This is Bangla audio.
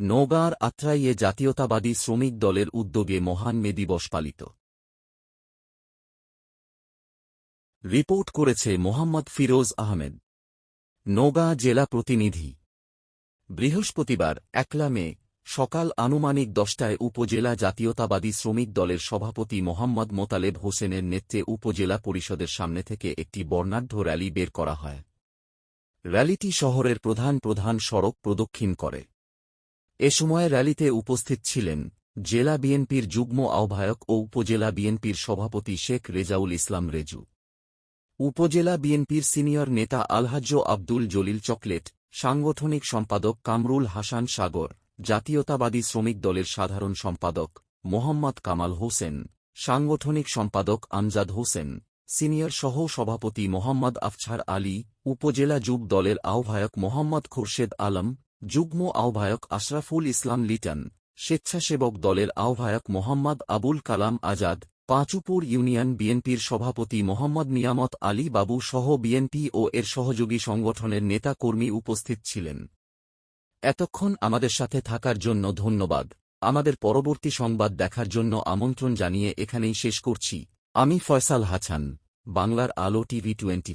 নওগাঁর আত্রাইয়ে জাতীয়তাবাদী শ্রমিক দলের উদ্যোগে মহান মে দিবস পালিত। রিপোর্ট করেছে মোহাম্মদ ফিরোজ আহমেদ। নওগাঁ জেলা প্রতিনিধি। বৃহস্পতিবার, একলা মে, সকাল আনুমানিক দশটায় উপজেলা জাতীয়তাবাদী শ্রমিক দলের সভাপতি মোহাম্মদ মোতালেব হোসেনের নেতৃত্বে উপজেলা পরিষদের সামনে থেকে একটি বর্ণাঢ্য র্যালি বের করা হয়। র্যালিটি শহরের প্রধান প্রধান সড়ক প্রদক্ষিণ করে। এ সময় র্যালিতে উপস্থিত ছিলেন জেলা বিএনপির যুগ্ম আহ্বায়ক ও উপজেলা বিএনপির সভাপতি শেখ রেজাউল ইসলাম রেজু। উপজেলা বিএনপির সিনিয়র নেতা আলহাজ্জ আব্দুল জলিল চকলেট, সাংগঠনিক সম্পাদক কামরুল হাসান সাগর, জাতীয়তাবাদী শ্রমিক দলের সাধারণ সম্পাদক মোহাম্মদ কামাল হোসেন, সাংগঠনিক সম্পাদক আমজাদ হোসেন, সিনিয়র সহ সভাপতি মোহাম্মদ আফছার আলী, উপজেলা যুব দলের আহ্বায়ক মোহাম্মদ খুরশেদ আলম যুগ্ম আহ্বায়ক আশরাফুল ইসলাম লিটন, স্বেচ্ছাসেবক দলের আহ্বায়ক মোহাম্মদ আবুল কালাম আজাদ, পাঁচুপুর ইউনিয়ন বিএনপির সভাপতি মোহাম্মদ নিয়ামত আলী বাবু সহ বিএনপি ও এর সহযোগী সংগঠনের নেতা কর্মী উপস্থিত ছিলেন। এতক্ষণ আমাদের সাথে থাকার জন্য ধন্যবাদ। আমাদের পরবর্তী সংবাদ দেখার জন্য আমন্ত্রণ জানিয়ে এখানেই শেষ করছি। আমি ফয়সাল হাছান, বাংলার আলো টিভি টোয়েন্টি